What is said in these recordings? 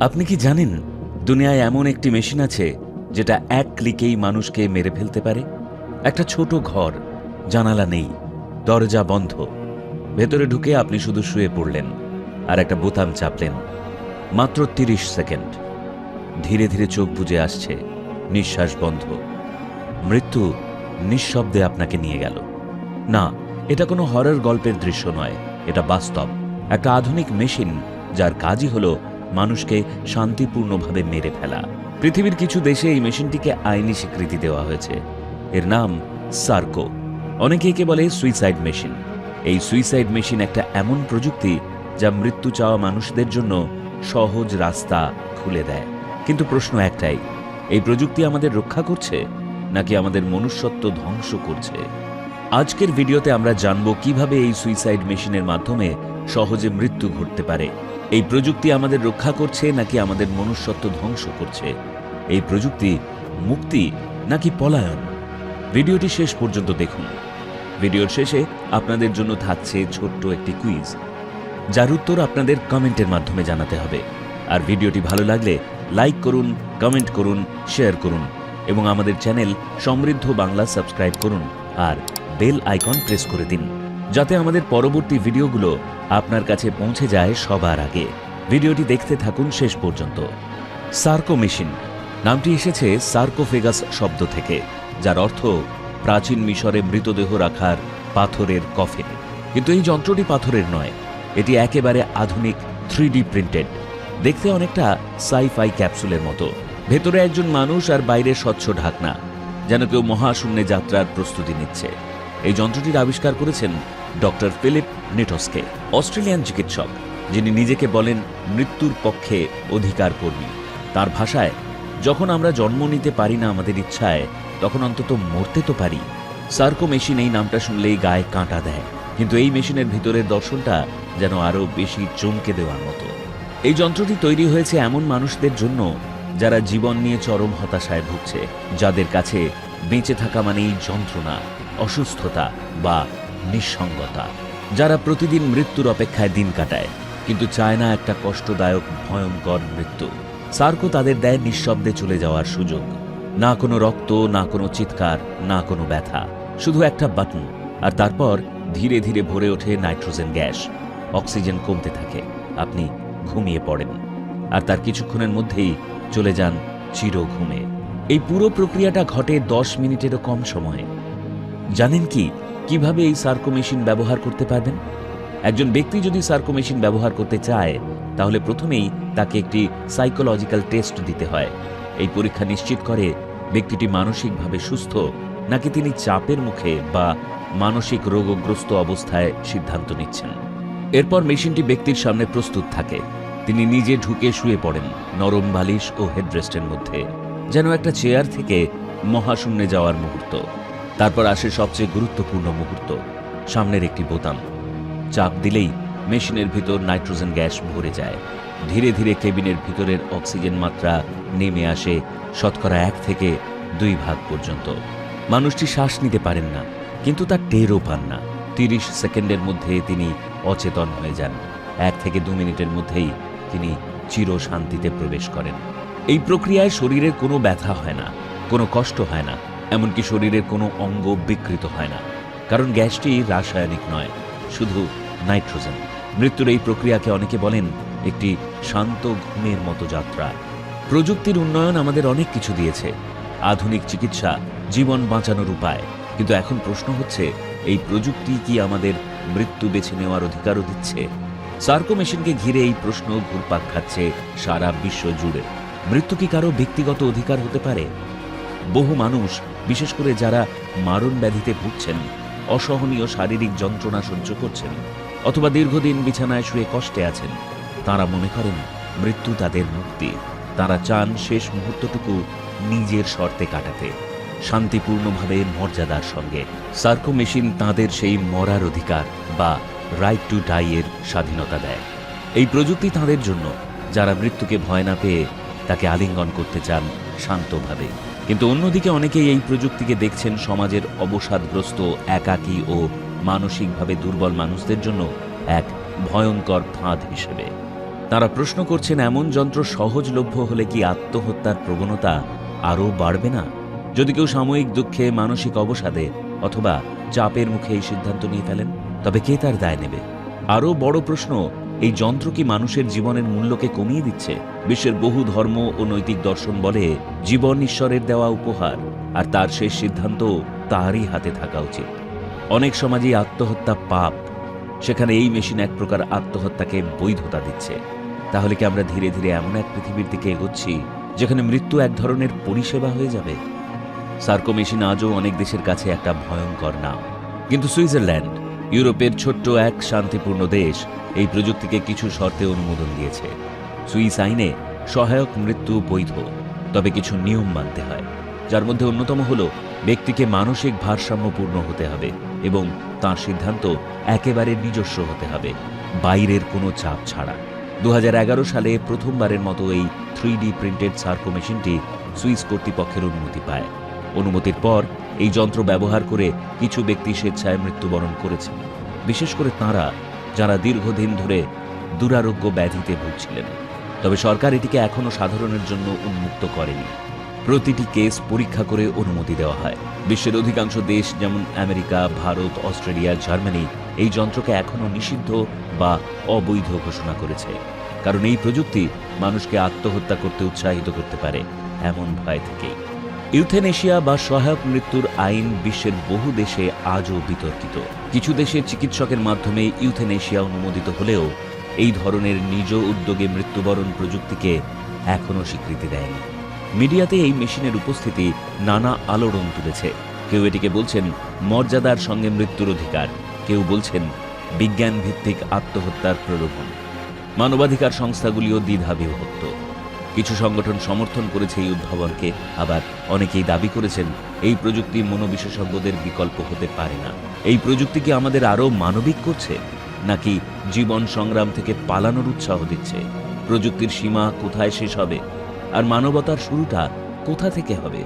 আপনি কি জানেন, দুনিয়ায় এমন একটি মেশিন আছে যেটা এক ক্লিকেই মানুষকে মেরে ফেলতে পারে? একটা ছোট ঘর, জানালা নেই, দরজা বন্ধ। ভেতরে ঢুকে আপনি শুধু শুয়ে পড়লেন আর একটা বোতাম চাপলেন। মাত্র তিরিশ সেকেন্ড। ধীরে ধীরে চোখ বুজে আসছে, নিঃশ্বাস বন্ধ। মৃত্যু নিঃশব্দে আপনাকে নিয়ে গেল। না, এটা কোনো হরর গল্পের দৃশ্য নয়, এটা বাস্তব। একটা আধুনিক মেশিন যার কাজই হলো মানুষকে শান্তিপূর্ণভাবে মেরে ফেলা। পৃথিবীর কিছু দেশে এই মেশিনটিকে আইনি স্বীকৃতি দেওয়া হয়েছে। এর নাম সার্কো। অনেকে একে বলে সুইসাইড মেশিন। এই সুইসাইড মেশিন একটা এমন প্রযুক্তি যা মৃত্যু চাওয়া মানুষদের জন্য সহজ রাস্তা খুলে দেয়। কিন্তু প্রশ্ন একটাই, এই প্রযুক্তি আমাদের রক্ষা করছে নাকি আমাদের মনুষ্যত্ব ধ্বংস করছে? আজকের ভিডিওতে আমরা জানব কীভাবে এই সুইসাইড মেশিনের মাধ্যমে সহজে মৃত্যু ঘটতে পারে। এই প্রযুক্তি আমাদের রক্ষা করছে নাকি আমাদের মনুষ্যত্ব ধ্বংস করছে? এই প্রযুক্তি মুক্তি নাকি পলায়ন? ভিডিওটি শেষ পর্যন্ত দেখুন। ভিডিওর শেষে আপনাদের জন্য থাকছে ছোট্ট একটি কুইজ, যার উত্তর আপনাদের কমেন্টের মাধ্যমে জানাতে হবে। আর ভিডিওটি ভালো লাগলে লাইক করুন, কমেন্ট করুন, শেয়ার করুন এবং আমাদের চ্যানেল সমৃদ্ধ বাংলা সাবস্ক্রাইব করুন আর বেল আইকন প্রেস করে দিন, যাতে আমাদের পরবর্তী ভিডিওগুলো আপনার কাছে পৌঁছে যায় সবার আগে। ভিডিওটি দেখতে থাকুন শেষ পর্যন্ত। Sarco machine. নামটি এসেছে সার্কোফেগাস শব্দ থেকে, যার অর্থ প্রাচীন মিশরে মৃতদেহ রাখার পাথরের কফিন। কিন্তু এই যন্ত্রটি পাথরের নয়, এটি একেবারে আধুনিক থ্রি প্রিন্টেড। দেখতে অনেকটা সাইফাই ক্যাপসুলের মতো। ভেতরে একজন মানুষ আর বাইরে স্বচ্ছ ঢাকনা, যেন কেউ মহাশূন্যে যাত্রার প্রস্তুতি নিচ্ছে। এই যন্ত্রটির আবিষ্কার করেছেন ডক্টর ফিলিপ নিটসকে, অস্ট্রেলিয়ান চিকিৎসক, যিনি নিজেকে বলেন মৃত্যুর পক্ষে অধিকার কর্মী তার ভাষায়, যখন আমরা জন্ম নিতে পারি না আমাদের ইচ্ছায়, তখন অন্তত মরতে তো পারি। সার্কো মেশিন এই নামটা শুনলেই গায়ে কাঁটা দেয়। কিন্তু এই মেশিনের ভিতরের দর্শনটা যেন আরও বেশি চমকে দেওয়ার মতো। এই যন্ত্রটি তৈরি হয়েছে এমন মানুষদের জন্য যারা জীবন নিয়ে চরম হতাশায় ভুগছে, যাদের কাছে বেঁচে থাকা মানেই যন্ত্রণা, অসুস্থতা বা নিঃসঙ্গতা, যারা প্রতিদিন মৃত্যুর অপেক্ষায় দিন কাটায়, কিন্তু চায় না একটা কষ্টদায়ক, ভয়ঙ্কর মৃত্যু। সার্কো তাদের দেয় নিঃশব্দে চলে যাওয়ার সুযোগ। না কোনো রক্ত, না কোনো চিৎকার, না কোনো ব্যথা, শুধু একটা বাটন, আর তারপর ধীরে ধীরে ভরে ওঠে নাইট্রোজেন গ্যাস। অক্সিজেন কমতে থাকে, আপনি ঘুমিয়ে পড়েন। আর তার কিছুক্ষণের মধ্যেই চলে যান চির ঘুমে এই পুরো প্রক্রিয়াটা ঘটে দশ মিনিটেরও কম সময়ে। জানেন কি? কীভাবে এই সার্কো মেশিন ব্যবহার করতে পারবেন? একজন ব্যক্তি যদি সার্কো মেশিন ব্যবহার করতে চায়, তাহলে প্রথমেই তাকে একটি সাইকোলজিক্যাল টেস্ট দিতে হয়। এই পরীক্ষা নিশ্চিত করে ব্যক্তিটি মানসিকভাবে সুস্থ, নাকি তিনি চাপের মুখে বা মানসিক রোগগ্রস্ত অবস্থায় সিদ্ধান্ত নিচ্ছেন। এরপর মেশিনটি ব্যক্তির সামনে প্রস্তুত থাকে। তিনি নিজে ঢুকে শুয়ে পড়েন নরম বালিশ ও হেডরেস্টের মধ্যে। যেন একটা চেয়ার থেকে মহাশূন্যে যাওয়ার মুহূর্ত। তারপর আসে সবচেয়ে গুরুত্বপূর্ণ মুহূর্ত, সামনের একটি বোতাম। চাপ দিলেই মেশিনের ভিতর নাইট্রোজেন গ্যাস ভরে যায়। ধীরে ধীরে কেবিনের ভিতরের অক্সিজেন মাত্রা নেমে আসে শতকরা এক থেকে দুই ভাগ পর্যন্ত। মানুষটি শ্বাস নিতে পারেন না, কিন্তু তার টেরও পান না। তিরিশ সেকেন্ডের মধ্যে তিনি অচেতন হয়ে যান। এক থেকে দু মিনিটের মধ্যেই তিনি চির শান্তিতে প্রবেশ করেন। এই প্রক্রিয়ায় শরীরের কোনো ব্যথা হয় না, কোনো কষ্ট হয় না, এমনকি শরীরের কোনো অঙ্গ বিকৃত হয় না। কারণ গ্যাসটি রাসায়নিক নয়, শুধু নাইট্রোজেন। মৃত্যুর এই প্রক্রিয়াকে অনেকে বলেন একটি শান্ত ঘুমের মতো যাত্রা। প্রযুক্তির উন্নয়ন আমাদের অনেক কিছু দিয়েছে। আধুনিক চিকিৎসা জীবন বাঁচানোর উপায়। কিন্তু এখন প্রশ্ন হচ্ছে, এই প্রযুক্তি কি আমাদের মৃত্যু বেছে নেওয়ার অধিকারও দিচ্ছে? সার্কো মেশিনকে ঘিরে এই প্রশ্ন ঘুরপাক খাচ্ছে সারা বিশ্ব জুড়ে। মৃত্যু কি কারও ব্যক্তিগত অধিকার হতে পারে? বহু মানুষ, বিশেষ করে যারা মারণ ব্যাধিতে ভুগছেন, অসহনীয় শারীরিক যন্ত্রণা সহ্য করছেন, অথবা দীর্ঘদিন বিছানায় শুয়ে কষ্টে আছেন, তারা মনে করেন মৃত্যু তাদের মুক্তি। তারা চান শেষ মুহূর্তটুকু নিজের শর্তে কাটাতে, শান্তিপূর্ণভাবে মর্যাদার সঙ্গে। সার্কো মেশিন তাঁদের সেই মরার অধিকার বা রাইট টু ডাই এর স্বাধীনতা দেয়। এই প্রযুক্তি তাঁদের জন্য, যারা মৃত্যুকে ভয় না পেয়ে তাকে আলিঙ্গন করতে চান শান্তভাবে। কিন্তু অন্যদিকে অনেকেই এই প্রযুক্তিকে দেখছেন সমাজের অবসাদগ্রস্ত, একাকী ও মানসিকভাবে দুর্বল মানুষদের জন্য এক ভয়ঙ্কর ফাঁদ হিসেবে। তারা প্রশ্ন করছেন, এমন যন্ত্র সহজলভ্য হলে কি আত্মহত্যার প্রবণতা আরও বাড়বে না? যদি কেউ সাময়িক দুঃখে, মানসিক অবসাদে অথবা চাপের মুখে এই সিদ্ধান্ত নিয়ে ফেলেন, তবে কে তার দায় নেবে? আরও বড় প্রশ্ন, এই যন্ত্র কি মানুষের জীবনের মূল্যকে কমিয়ে দিচ্ছে? বিশ্বের বহু ধর্ম ও নৈতিক দর্শন বলে জীবন ঈশ্বরের দেওয়া উপহার, আর তার শেষ সিদ্ধান্ত তারই হাতে থাকা উচিত। অনেক সমাজেই আত্মহত্যা পাপ। সেখানে এই মেশিন এক প্রকার আত্মহত্যাকে বৈধতা দিচ্ছে। তাহলে কি আমরা ধীরে ধীরে এমন এক পৃথিবীর দিকে এগোচ্ছি, যেখানে মৃত্যু এক ধরনের পরিষেবা হয়ে যাবে? সার্কো মেশিন আজও অনেক দেশের কাছে একটা ভয়ঙ্কর নাম। কিন্তু সুইজারল্যান্ড, ইউরোপের ছোট্ট এক শান্তিপূর্ণ দেশ, এই প্রযুক্তিকে কিছু শর্তে অনুমোদন দিয়েছে। সুইস আইনে সহায়ক মৃত্যু বৈধ, তবে কিছু নিয়ম মানতে হয়, যার মধ্যে অন্যতম হল ব্যক্তিকে মানসিক ভারসাম্যপূর্ণ হতে হবে এবং তার সিদ্ধান্ত একেবারে নিজস্ব হতে হবে, বাইরের কোনো চাপ ছাড়া। দু হাজার এগারো সালে প্রথমবারের মতো এই থ্রি ডি প্রিন্টেড সার্কো মেশিনটি সুইস কর্তৃপক্ষের অনুমতি পায়। অনুমতির পর এই যন্ত্র ব্যবহার করে কিছু ব্যক্তি স্বেচ্ছায় মৃত্যুবরণ করেছেন। বিশেষ করে তাঁরা, যারা দীর্ঘদিন ধরে দুরারোগ্য ব্যাধিতে ভুগছিলেন। তবে সরকার এটিকে এখনও সাধারণের জন্য উন্মুক্ত করেনি। প্রতিটি কেস পরীক্ষা করে অনুমতি দেওয়া হয়। বিশ্বের অধিকাংশ দেশ যেমন আমেরিকা, ভারত, অস্ট্রেলিয়া, জার্মানি এই যন্ত্রকে এখনও নিষিদ্ধ বা অবৈধ ঘোষণা করেছে। কারণ এই প্রযুক্তি মানুষকে আত্মহত্যা করতে উৎসাহিত করতে পারে, এমন ভয় থেকেই। ইউথেনেশিয়া বা সহায়ক মৃত্যুর আইন বিশ্বের বহু দেশে আজও বিতর্কিত। কিছু দেশের চিকিৎসকের মাধ্যমে ইউথেনেশিয়া অনুমোদিত হলেও এই ধরনের নিজ উদ্যোগে মৃত্যুবরণ প্রযুক্তিকে এখনও স্বীকৃতি দেয়নি। মিডিয়াতে এই মেশিনের উপস্থিতি নানা আলোড়ন তুলেছে। কেউ এটিকে বলছেন মর্যাদার সঙ্গে মৃত্যুর অধিকার। কেউ বলছেন বিজ্ঞান ভিত্তিক আত্মহত্যার প্রলোভন। মানবাধিকার সংস্থাগুলিও দ্বিধা বিভক্ত কিছু সংগঠন সমর্থন করেছে এই উদ্ভাবনকে, আবার অনেকেই দাবি করেছেন এই প্রযুক্তি মনোবিশেষজ্ঞদের বিকল্প হতে পারে না। এই প্রযুক্তি কি আমাদের আরও মানবিক করছে? নাকি জীবন সংগ্রাম থেকে পালানোর উৎসাহ দিচ্ছে? প্রযুক্তির সীমা কোথায় শেষ হবে? আর মানবতার শুরুটা কোথা থেকে হবে?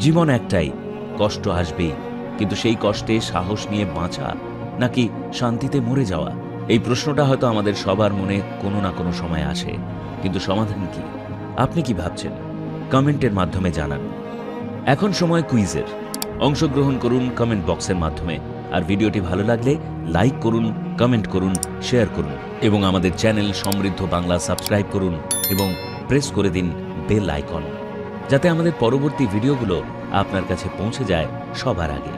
জীবন একটাই, কষ্ট আসবেই। কিন্তু সেই কষ্টে সাহস নিয়ে বাঁচা নাকি শান্তিতে মরে যাওয়া? এই প্রশ্নটা হয়তো আমাদের সবার মনে কোনো না কোনো সময় আসে। কিন্তু সমাধান কি? আপনি কি ভাবছেন? কমেন্টের মাধ্যমে জানান। এখন সময় কুইজের। অংশগ্রহণ করুন কমেন্ট বক্সের মাধ্যমে। আর ভিডিওটি ভালো লাগলে লাইক করুন, কমেন্ট করুন, শেয়ার করুন এবং আমাদের চ্যানেল সমৃদ্ধ বাংলা সাবস্ক্রাইব করুন এবং প্রেস করে দিন বেল আইকন যাতে আমাদের পরবর্তী ভিডিওগুলো আপনার কাছে পৌঁছে যায় সবার আগে।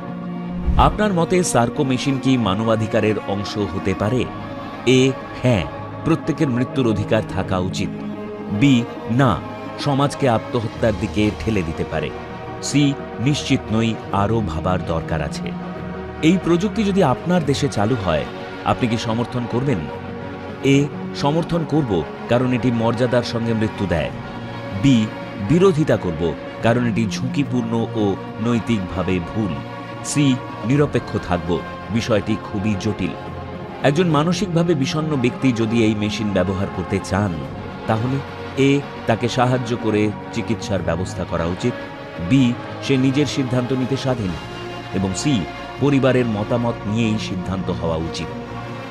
আপনার মতে সার্কো মেশিন কি মানবাধিকারের অংশ হতে পারে? এ হ্যাঁ প্রত্যেকের মৃত্যুর অধিকার থাকা উচিত। বি, না, সমাজকে আত্মহত্যার দিকে ঠেলে দিতে পারে। সি, নিশ্চিত নই আরও ভাবার দরকার আছে। এই প্রযুক্তি যদি আপনার দেশে চালু হয়, আপনি কি সমর্থন করবেন? এ, সমর্থন করব কারণ এটি মর্যাদার সঙ্গে মৃত্যু দেয়। বি, বিরোধিতা করব কারণ এটি ঝুঁকিপূর্ণ ও নৈতিকভাবে ভুল। সি, নিরপেক্ষ থাকব। বিষয়টি খুবই জটিল। একজন মানসিকভাবে বিষণ্ন ব্যক্তি যদি এই মেশিন ব্যবহার করতে চান, তাহলে এ, তাকে সাহায্য করে চিকিৎসার ব্যবস্থা করা উচিত। বি, সে নিজের সিদ্ধান্ত নিতে স্বাধীন। এবং সি পরিবারের মতামত নিয়েই সিদ্ধান্ত হওয়া উচিত।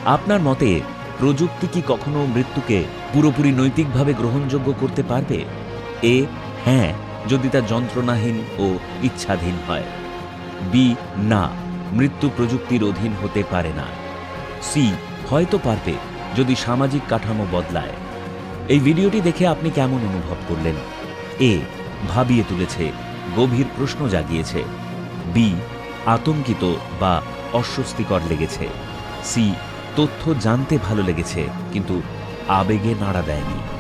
আপনার মতে, প্রযুক্তি কি কখনো মৃত্যুকে পুরোপুরি নৈতিকভাবে গ্রহণযোগ্য করতে পারবে? এ হ্যাঁ যদি তা যন্ত্রণাহীন ও ইচ্ছাধীন হয়। বি, না, মৃত্যু প্রযুক্তির অধীন হতে পারে না। সি, হয়তো পারবে যদি সামাজিক কাঠামো বদলায়। এই ভিডিওটি দেখে আপনি কেমন অনুভব করলেন? এ, ভাবিয়ে তুলেছে, গভীর প্রশ্ন জাগিয়েছে। বি আতঙ্কিত বা অস্বস্তিকর লেগেছে। সি তথ্য জানতে ভালো লেগেছে কিন্তু আবেগে নাড়া দেয়নি।